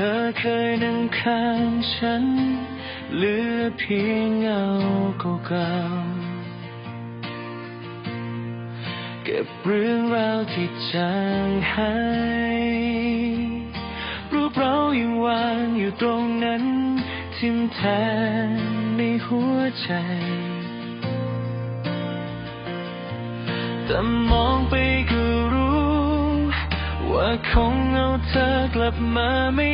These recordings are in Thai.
ธอเคยนั่งข้างฉัน เหลือเพียงเงาเก่าๆเก็บเรื่องราวที่จางหายรูปเรายังวางอยู่ตรงนั้น ทิมแทงในหัวใจ แต่มองไปก็ ว่าคงเอาเธอกลับมาไม่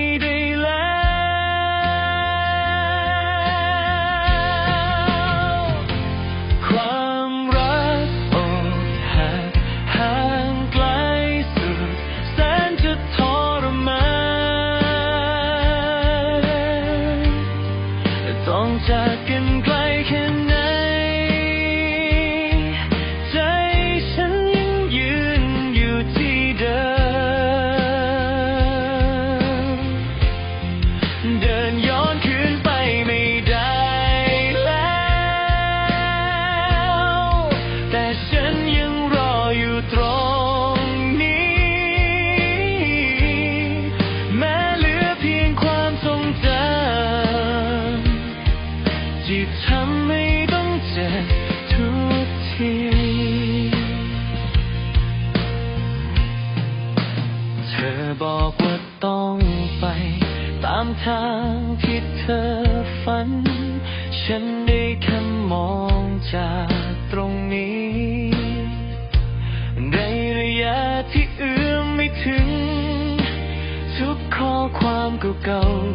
ที่ทำให้ต้องเจ็บทุกทีเธอบอกว่าต้องไป ตามทางที่เธอฝัน ฉันได้แค่มองจากตรงนี้ ในระยะที่เอื้อมไม่ถึง ทุกข้อความเก่าๆ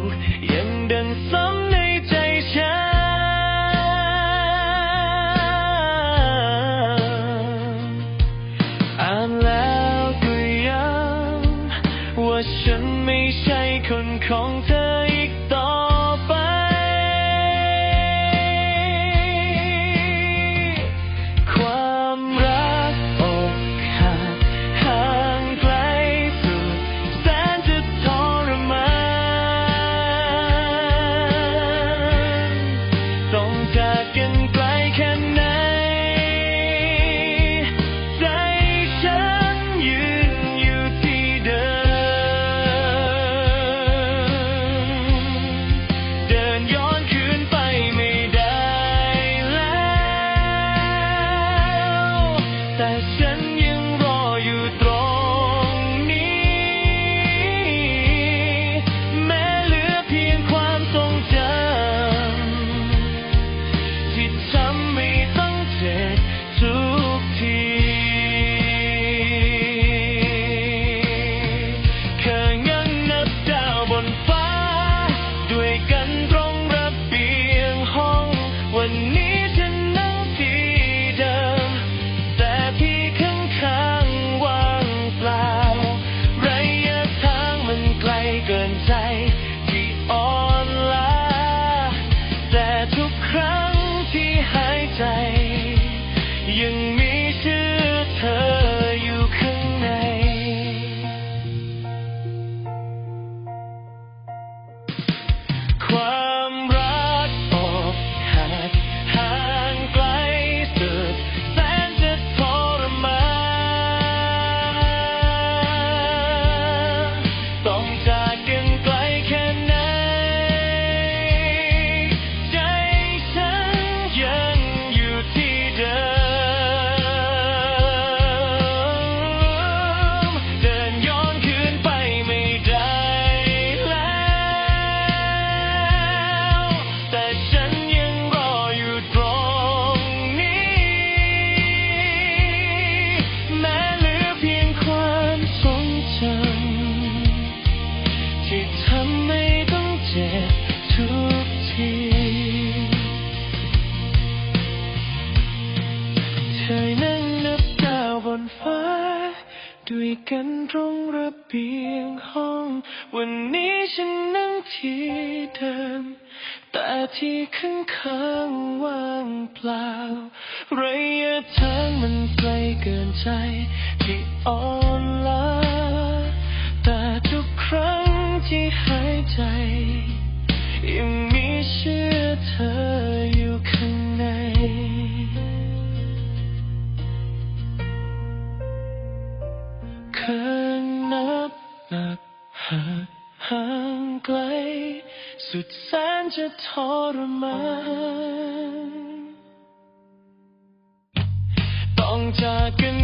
ฉันไม่ใช่คนของเธอ ที่เดิม แต่ที่ข้างข้างๆว่างเปล่า ระยะทางมันไกลเกินใจ ที่อ่อนล้าแต่ทุกครั้งที่หายใจยังมีเชื่อเธออยู่ข้างในเคยนับนับหาก ห่างไกล สุดแสนจะทรมานต้องจากกัน